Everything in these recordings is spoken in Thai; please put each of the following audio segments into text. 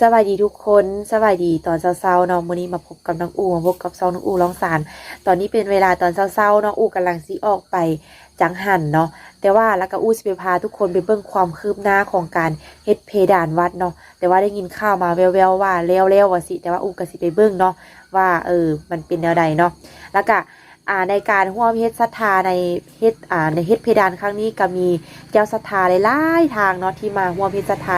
สวัสดีทุกคนสวัสดีตอนเช้าๆเนาะมื้อนี้มาพบกับน้องอูมาพบกับซองน้องอูร้องสาร ตอนนี้เป็นเวลาตอนเช้าๆเนาะอูกำลังสิออกไปจังหันเนาะแต่ว่าแล้วก็อูสิไปพาทุกคนไปเบิ่งความคืบหน้าของการเฮ็ดเพดานวัดเนาะแต่ว่าได้ยินข่าวมาแววๆว่าแล้วๆว่าสิ แต่ว่าอูก็สิไปเบิ่งเนาะว่าเออมันเป็นแนวใดเนาะแล้วก็อ่าในการร่วมเฮ็ดศรัทธาในเฮ็ดอ่าในเฮ็ดเพดานครั้งนี้ก็มีเจ้าศรัทธาหลายๆทางเนาะที่มาร่วมเฮ็ดศรัทธา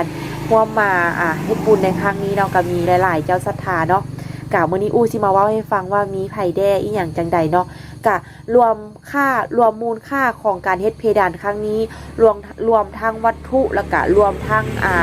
ร่วมมาอ่าเฮ็ดบุญในครั้งนี้เนาะก็มีหลาย ๆ เจ้าศรัทธาเนาะกะมื้อนี้อู้สิมาเว้าให้ฟังว่ามีไผแด้อีหยังจังใดเนาะกะรวมค่ารวมมูลค่าของการเฮ็ดเพดานครั้งนี้รวมรวมทั้งวัตถุแล้วก็รวมทั้งอ่า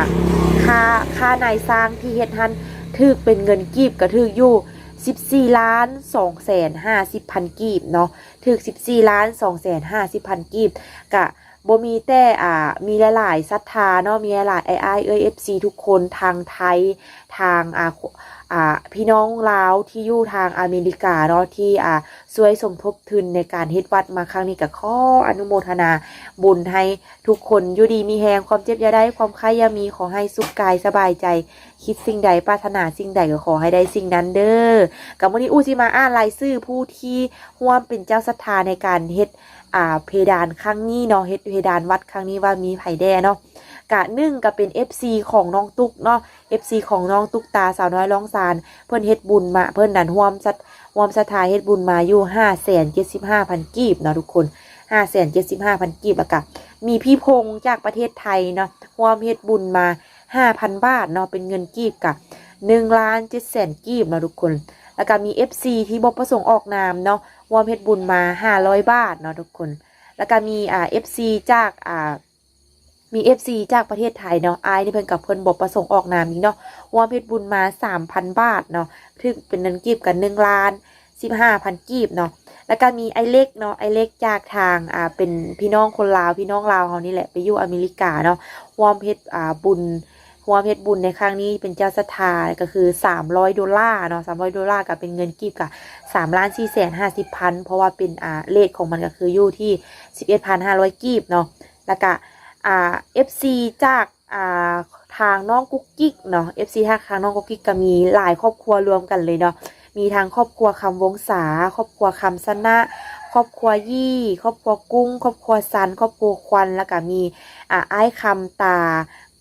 ค่าค่านายสร้างที่เฮ็ดหันถึกเป็นเงินกีบก็ถึกอยู่14ล้าน2แสน50พันกีบเนาะถึก14ล้าน2แสน50พันกีบกะ บ่มีแต่อ่า มีหลายๆศรัทธาเนาะมีหลายไอไอเอเอฟซีทุกคนทางไทยทางอ่าอ่าพี่น้องลาวที่อยู่ทางอเมริกาเนาะที่อ่าช่วยสมทบทุนในการเฮ็ดวัดมาครั้งนี้ก็ขออนุโมทนาบุญให้ทุกคนอยู่ดีมีแฮงความเจ็บอย่าได้ความไข้อย่ามีขอให้สุขกายสบายใจ คิดสิ่งใดปรารถนาสิ่งใดก็ขอให้ได้สิ่งนั้นเด้อกับวันนี้อูจิมาอ่านรายชื่อผู้ที่ร่วมเป็นเจ้าศรัทธาในการเฮ็ด อ่าเพดานครั้งนี้เนาะเฮ็ดเพดานวัดครั้งนี้ว่ามีไผแด่เนาะกะนึ่งก็เป็น FC ของน้องตุ๊กเนาะ FC ของน้องตุ๊กตาสาวน้อยร้องซานเพิ่นเฮ็ดบุญมาเพิ่นนั่นร่วมศรัทร่วมศรัทาเฮ็ดบุญมาอยู่575,000กีบเนาะทุกคน575,000กีบแล้วก็มีพี่พงจากประเทศไทยเนาะร่วมเฮ็ดบุญมา5,000บาทเนาะเป็นเงินกีบกะ1ล้าน7แสนกีบเนาะทุกคน แล้วก็มี FC ที่บประสงค์ออกนามเนาะ ร่วมเฮ็ดบุญมา500บาทเนาะทุกคน แล้วก็มีอ่า FC จากอ่ามี FC จากประเทศไทยเนาะอายนี่เพิ่นกับเพิ่นบ่ประสงค์ออกนามอีกเนาะร่วมเฮ็ดบุญมา3,000บาทเนาะถึงเป็นเงินกีบกัน1ล้าน15,000กีบเนาะแล้วก็มีไอเล็กเนาะไอเล็กจากทางอ่าเป็นพี่น้องคนลาวพี่น้องลาวเขานี่แหละไปอยู่อเมริกาเนาะร่วมเฮ็ดอ่าบุญ หัวเพชรบุญในครั้งนี้เป็นเจ้าศรัทธาก็คือ 300ดอลลาร์เนาะ300ดอลลาร์ก็เป็นเงินกีบกับ3ล้าน4แสน50พันเพราะว่าเป็นอ่าเลทของมันก็คืออยู่ที่ 11,500 กีบเนาะแล้วก็อ่า FC จากอ่าทางน้องกุ๊กกิ๊กเนาะ FC ทางทางน้องกุ๊กกิ๊กก็มีหลายครอบครัวรวมกันเลยเนาะมีทางครอบครัวคำวงศาครอบครัวคำสนะครอบครัวยี่ ครอบครัวกุ้ง ครอบครัวซัน ครอบครัวควัน แล้วก็มีอ่าไอ้คำตา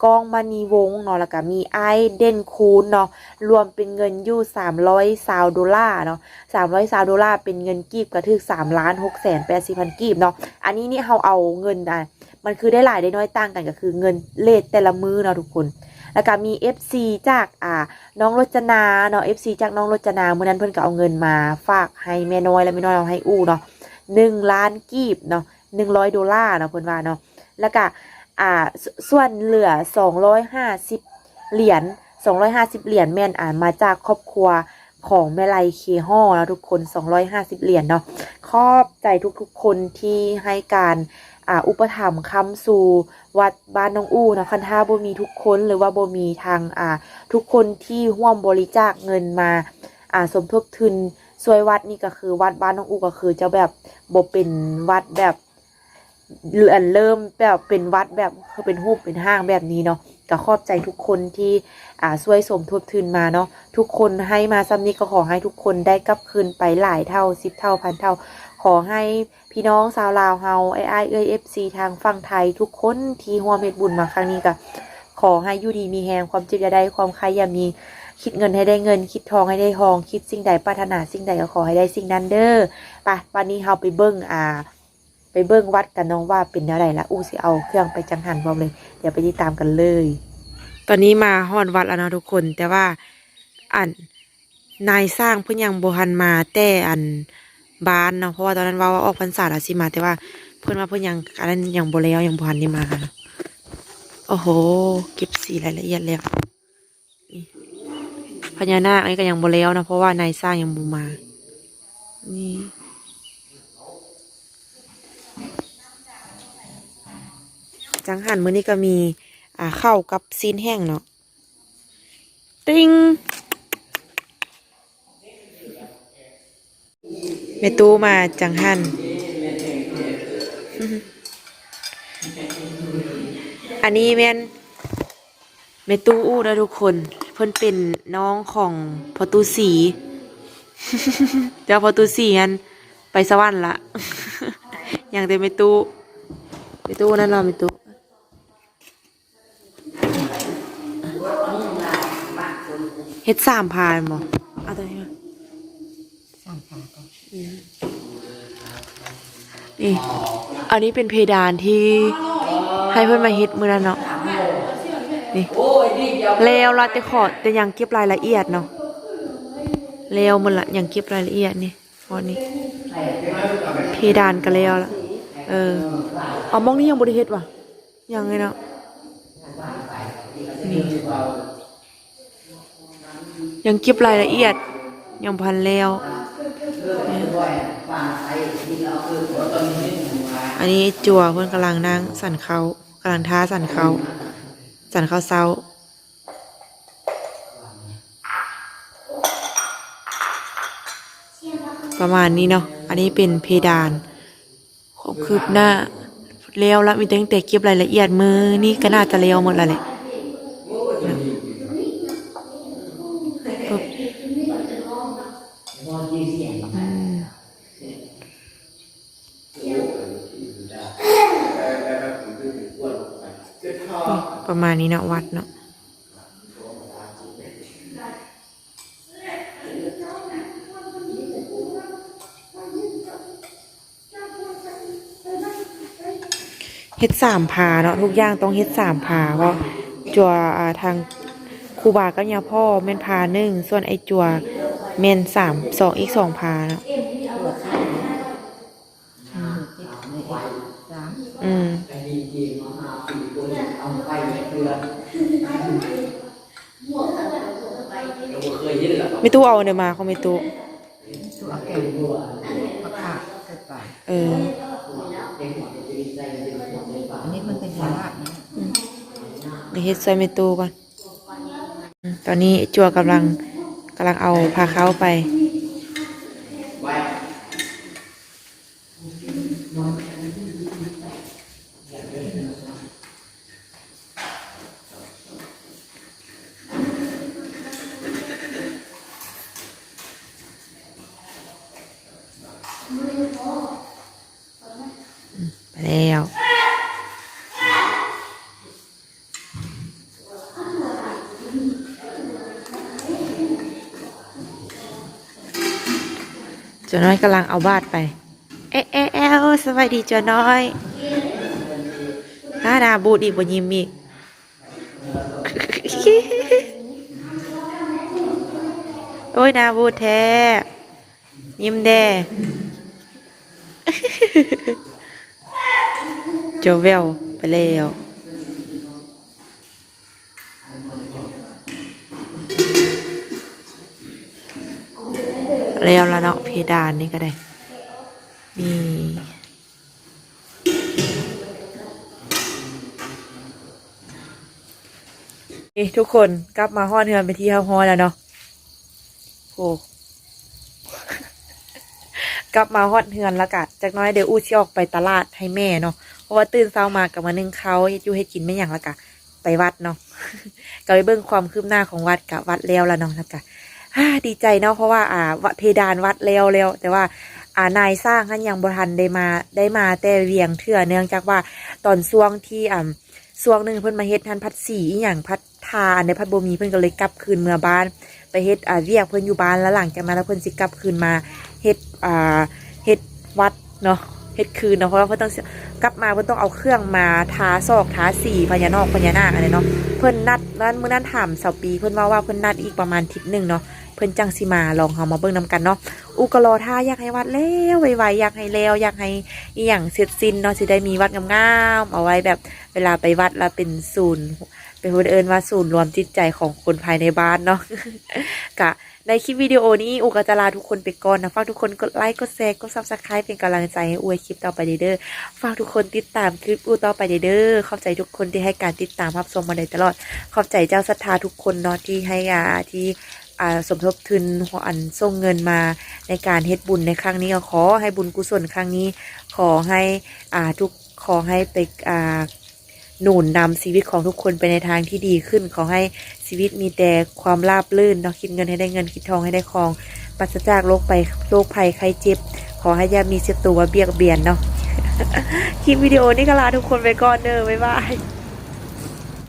กองมณีวงเนาะแล้วก็มีไอเด่นคูณเนาะรวมเป็นเงินอยู่สามร้อยซาวดอลลาร์เนาะสามร้อยซาวดอลลาร์เป็นเงินกีบกระทึกสามล้านหกแสนแปดสิบพันกีบเนาะอันนี้นี่เราเอาเงินอะมันคือได้หลายได้น้อยต่างกันก็คือเงินเลทแต่ละมือเนาะทุกคน แล้วก็มี FC จากอ่าน้องรจนาเนาะ FC จากน้องรจนาเมื่อนั้นเพิ่อนก็เอาเงินมาฝากให้แม่น้อยและแม่น้อยเอาให้อู้เนาะหนึ่งล้านกีบเนาะหนึ่งร้อยดอลลาร์เนาะเพิ่อนว่าเนาะแล้วก็ อ่าส่วนเหลือ250เหรียญ250เหรียญแม่นอ่านมาจากครอบครัวของแม่ไลเคฮอแล้วทุกคน250เหรียญเนาะขอบใจทุกๆคนที่ให้การอ่าอุปถัมภ์คำสู่วัดบ้านน้องอู้นะคันท่าบ่มีทุกคนหรือว่าบ่มีทางอ่าทุกคนที่ร่วมบริจาคเงินมาอ่าสมทบทุนช่วยวัดนี่ก็คือวัดบ้านน้องอู้ก็คือจะแบบบ่เป็นวัดแบบ เริ่มเริ่มแบบเป็นวัดแบบคือเป็นรูปเป็นห้างแบบนี้เนาะก็ขอบใจทุกคนที่อ่าช่วยสมทบทุนมาเนาะทุกคนให้มาซ้ำนี้ก็ขอให้ทุกคนได้กลับคืนไปหลายเท่าสิบเท่าพันเท่า ขอให้พี่น้องชาวลาวเฮาไอไอเอเอฟซีทางฝั่งไทย ทุกคนที่ร่วมเฮ็ดบุญมาครั้งนี้ก็ขอให้อยู่ดีมีแฮงความเจ็บอย่าได้ความใครอย่ามีคิดเงินให้ได้เงิน คิดทองให้ได้ทอง คิดสิ่งใดปรารถนาสิ่งใดก็ขอให้ได้สิ่งนั้นเด้อไปวันนี้เฮาไปเบิ่งอ่า ไปเบิ่งวัดกันน้องว่าเป็นแนวใดละอู้สิเอาเครื่องไปจังหันบอกเลย เดี๋ยวไปติดตามกันเลย ตอนนี้มาฮอดวัดแล้วเนาะทุกคน แต่ว่าอันนายสร้างเพิ่นยังบ่ทันมาแต่อันบ้านเนาะเพราะว่าตอนนั้นว่าว่าออกพรรษาแล้วสิมา แต่ว่าเพิ่นว่าเพิ่นยังอันนั้นยังบ่แล้วยังบ่ทันได้มาค่ะโอ้โหเก็บสีรายละเอียดแล้วนี่พญานาคอันนี้ก็ยังบ่แล้วนะเพราะว่านายสร้างยังบ่มานี่ จังหันมื้อนี้ก็มี อ่าข้าวกับซีนแห้งเนาะติงเมตูมาจังหันอันนี้แม่นเมตูอู้นะทุกคน เพิ่นเป็นน้องของพอตูสีเดี๋ยวพอตูสีอันไปสวรรค์ละ อย่างแต่ไม่ตู้ไม่ตู้นั่นเราไม่ตู้ ฮ็ดสามพานบ่เอาตัวนี้มาสามขาก็นี่อันนี้เป็นเพดานที่ให้เพื่อนมาเฮ็ดมือนั้นเนาะนี่แล้วเราจะขอจะยังเก็บรายละเอียดเนาะแล้วมันละยังเก็บรายละเอียดนี่พอนี้ เพดานกันแล้วละเออเอามองนี้ยังบริเฮ็ดว่ะยังไงเนาะนี่ ยังเก็บรายละเอียดยังพันแล้วเนี่ยอันนี้จัวเพื่อนกำลังนั่งสั่นเขากำลังท้าสั่นเขาสั่นเขาเซาประมาณนี้เนาะอันนี้เป็นเพดานของคืบหน้าแล้วแล้วมีตั้งแต่เก็บรายละเอียดมือนี่ก็น่าจะแล้วหมดแล้วแหละปึ๊บอืม ประมาณนี้เนาะวัดเนาะเฮ็ดสามผาเนาะทุกอย่างต้องเฮ็ดสามผาเพราะจัวทางครูบาก็ยาพ่อแม่นผาหนึ่งส่วนไอจัวแม่นสามสองอีกสองผาเนาะ สาม อืมไม่ตู้เอาเนี่ยมาเขาไม่ตู้เอออันนี้มันเป็นยาลาดนะเดี๋ยวเฮ็ดใส่ไม่ตู้ก่อนตอนนี้จัวกำลังกำลังเอาพาเขาไป ไป แล้วจน้อยกำลังเอาบาดไป เอ๊ะเอ๊ะเอ๊ะสวัสดีจ้าน้อยหน้าดาบูดอีกบนยิ้มอีกโอ้ยหนาบูดแท้ ยิ้มแด่ เจ้าแววไปแล้วแล้วละเนาะเพดานนี่ก็ได้นี่ทุกคนกลับมาฮอดเฮือนไปที่เฮาฮอแล้วเนาะโอ้ กลับมาฮอดเฮือนแล้วกะจากน้อยเดี๋ยวอู้ชิออกไปตลาดให้แม่เนาะเพราะว่าตื่นเช้ามากับมานึ่งเขาอยู่ให้กินไม่อย่างและกะไปวัดเนาะก็ไปเบิ่งความคืบหน้าของวัดกับวัดแล้วละเนาะแล้วกะดีใจเนาะเพราะว่าอ่าเพดานวัดแล้วแล้วแต่ว่า อ่านายสร้างท่านยังบทันได้มาได้มาแต่เวียงเถื่อเนื่องจากว่าตอนช่วงที่อ่าช่วงหนึ่งเพิ่นมาเฮ็ดทันพัดสีอหย่างพัดทาในพัดบ่มีเพิ่นก็เลยกลับคืนเมื่อบ้าน ไปเฮ็ดอ่าเวียกเพิ่นอยู่บ้านแล้วหลังจากนั้นแล้วเพิ่นสิกลับคืนมาเฮ็ดอ่าเฮ็ดวัดเนาะ เฮ็ดคืนเนาะเพราะว่าเพิ่นต้องกลับมาเพิ่นต้องเอาเครื่องมาทาซอกทาสีพญานอกพญานาคอะไรเนาะเพิ่นนัดนั้นมื้อนั้นถามเสาปีเพิ่นว่าว่าเพิ่นนัดอีกประมาณอาทิศนึงเนาะเพิ่นจังสิมาลองเฮามาเบิ่งนํกันเนาะอุกรอท่าอยากให้วัดแล้วไวๆอยากให้แล้วอยากให้อีหยังเสร็จสิ้นเนาะสิได้มีวัดงามๆเอาไว้แบบเวลาไปวัดแล้วเป็นศูนย์เป็นคนเอิญว่าศูนย์รวมจิตใจของคนภายในบ้านเนาะกะ ในคลิปวิดีโอนี้อุกก็จะลาทุกคนไปก่อนนะฝากทุกคนกดไลค์กดแชร์กดซับสไครป์เป็นกำลังใจให้อวยคลิปต่อไปเด้อฝากทุกคนติดตามคลิปอูต่อไปเด้อขอบใจทุกคนที่ให้การติดตามรับชมมาโดยตลอด ขอบใจเจ้าศรัทธาทุกคนเนาะที่ให้อ่าที่สมทบทุนหัวอันส่งเงินมาในการเฮ็ดบุญในครั้งนี้ขอให้บุญกุศลครั้งนี้ ขอให้อาทุกขอให้ไปอ่า หนุนนำชีวิตของทุกคนไปในทางที่ดีขึ้น ขอให้ชีวิตมีแต่ความราบรื่นเนาะคิดเงินให้ได้เงินคิดทองให้ได้ทองปราศจากโรคไปโรคภัยไข้เจ็บ ขอให้ยามีศัตรูเบียกเบียนเนาะคลิปวิดีโอนี้ก็ลาทุกคนไปก่อนเด้อบ๊ายบาย